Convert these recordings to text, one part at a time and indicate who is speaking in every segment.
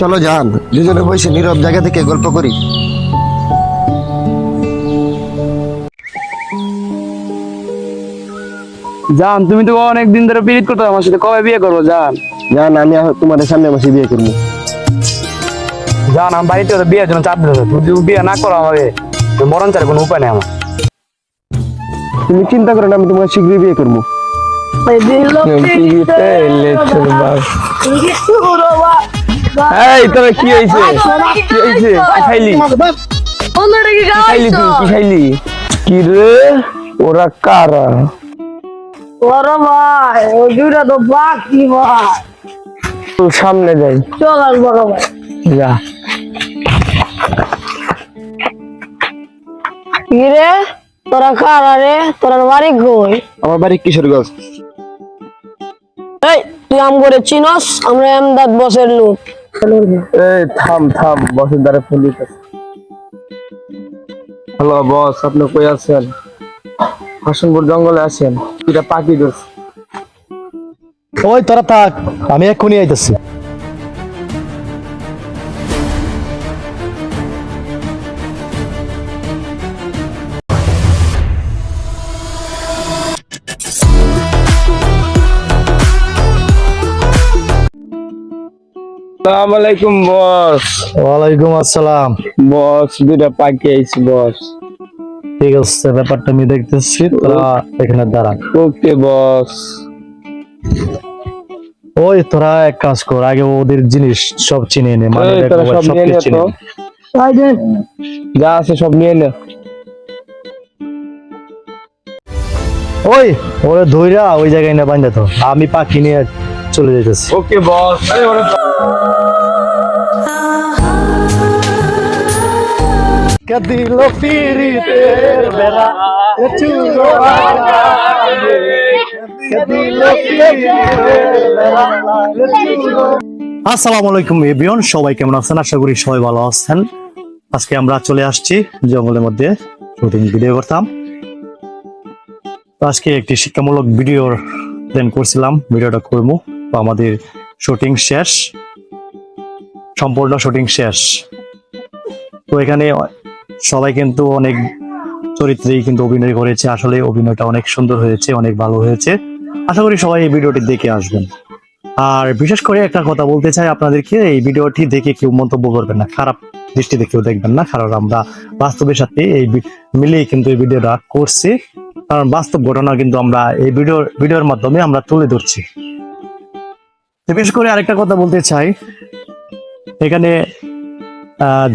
Speaker 1: চলো যান দুজনে বসে নীরব জায়গা থেকে গল্প করি।
Speaker 2: জান তুমি তো অনেক দিন ধরে পিরিত করতো আমার সাথে। কবে বিয়ে করব? জান
Speaker 1: জান আমি তোমাদের সামনে বসে বিয়ে করব।
Speaker 2: জান আমার বাড়িতে তো বিয়ের জন্য চাপ দিতে তুমি যদি বিয়ে না করো আমাকে মরণ চার কোনো উপায় নেই আমার।
Speaker 1: তুমি চিন্তা করো না আমি তোমাকে শীঘ্রই বিয়ে করব।
Speaker 2: এই তোরা কি হয়েছে? কি খাইলি? কি খাইলি তুই? কি খাইলি? কি রে? ওরা কারা?
Speaker 3: ওরে ভাই ওই দুইটা তো বাকি ভাই।
Speaker 2: সামনে যাই।
Speaker 3: চল আর বড় ভাই।
Speaker 2: যা।
Speaker 3: কি রে? তোরা কারা রে? তোরা বাড়ি কই?
Speaker 1: আমার বাড়ি কিশোরগঞ্জ।
Speaker 3: এই তুই আম করে চিনস? আমরা এমদাদ বসের লোক।
Speaker 2: এই, থাম থাম, বসের দ্বারা ফোন দিতেছে বস, আপনি কই আছেন? হাসনপুর জঙ্গলে আছেন। এটা পাখি দোষ
Speaker 4: ওই, তোরা থাক, আমি এক্ষুনি আইতেছি।
Speaker 2: সালাম আলাইকুম বস।
Speaker 4: ওয়ালাইকুম আসসালাম।
Speaker 2: বস দুইটা পাখি আইছি বস।
Speaker 4: ঠিক আছে ব্যাপারটা আমি দেখতেছি তোরা এখানে দাঁড়া।
Speaker 2: ওকে বস।
Speaker 4: ওই তোরা এক কাজ কর আগে ওদের জিনিস সব চিনে নে মানে
Speaker 2: তোরা সব নিয়ে নে তো।
Speaker 4: নে।
Speaker 2: যা আছে সব নিয়ে নে।
Speaker 4: ওই ওরে ধইরা ওই জায়গায় না বান্ধা তো। আমি পাখি নিয়ে চলে যেতেছি।
Speaker 2: ওকে বস
Speaker 4: আসসালামু আলাইকুম এভরিওয়ান সবাই কেমন আছেন? আশা করি সবাই ভালো আছেন। আজকে আমরা চলে আসছি জঙ্গলের মধ্যে শুটিং ভিডিও করতাম। আজকে একটি শিক্ষামূলক ভিডিও প্ল্যান করছিলাম ভিডিওটা করব। তো আমাদের শুটিং শেষ, সম্পূর্ণ শুটিং শেষ। তো এখানে সবাই কিন্তু অনেক চরিত্রেই কিন্তু অভিনয় করেছে। আসলে অভিনয়টা অনেক সুন্দর হয়েছে, অনেক ভালো হয়েছে। আশা করি সবাই এই ভিডিওটি দেখে আসবেন। আর বিশেষ করে একটা কথা বলতে চাই আপনাদেরকে, এই ভিডিওটি দেখে কেউ মন্তব্য করবেন না, খারাপ দৃষ্টিতে কেউ দেখবেন না, কারণ আমরা বাস্তবের সাথে এই মিলিয়ে কিন্তু এই ভিডিওটা করছি। কারণ বাস্তব ঘটনা কিন্তু আমরা এই ভিডিওর ভিডিওর মাধ্যমে আমরা তুলে ধরছি। বিশেষ করে আরেকটা কথা বলতে চাই। এখানে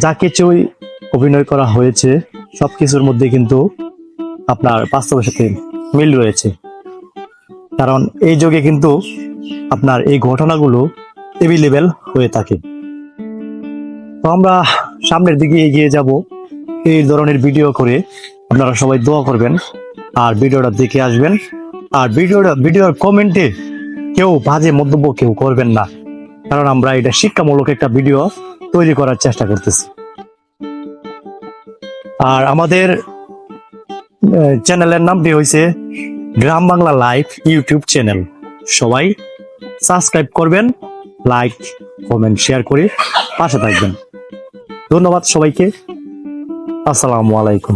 Speaker 4: যা কিছুই অভিনয় করা হয়েছে, সবকিছুর মধ্যে কিন্তু আপনার বাস্তবের সাথে মিল রয়েছে। কারণ এই যুগে কিন্তু আপনার এই ঘটনাগুলো এভেলেবেল হয়ে থাকে। তো আমরা সামনের দিকে এগিয়ে যাব। এই ধরনের ভিডিও করে আপনারা সবাই দোয়া করবেন। আর ভিডিওটা দেখে আসবেন। আর ভিডিওটা, ভিডিওর কমেন্টে কেউ বাজে মন্তব্য কেউ করবেন না। কারণ আমরা এটা শিক্ষামূলক একটা ভিডিও তৈরি করার চেষ্টা করতেছি। আর আমাদের চ্যানেলের নামটি হয়েছে গ্রাম বাংলা লাইভ ইউটিউব চ্যানেল। সবাই সাবস্ক্রাইব করবেন, লাইক, কমেন্ট, শেয়ার করে পাশে থাকবেন। ধন্যবাদ সবাইকে। আসসালামু আলাইকুম।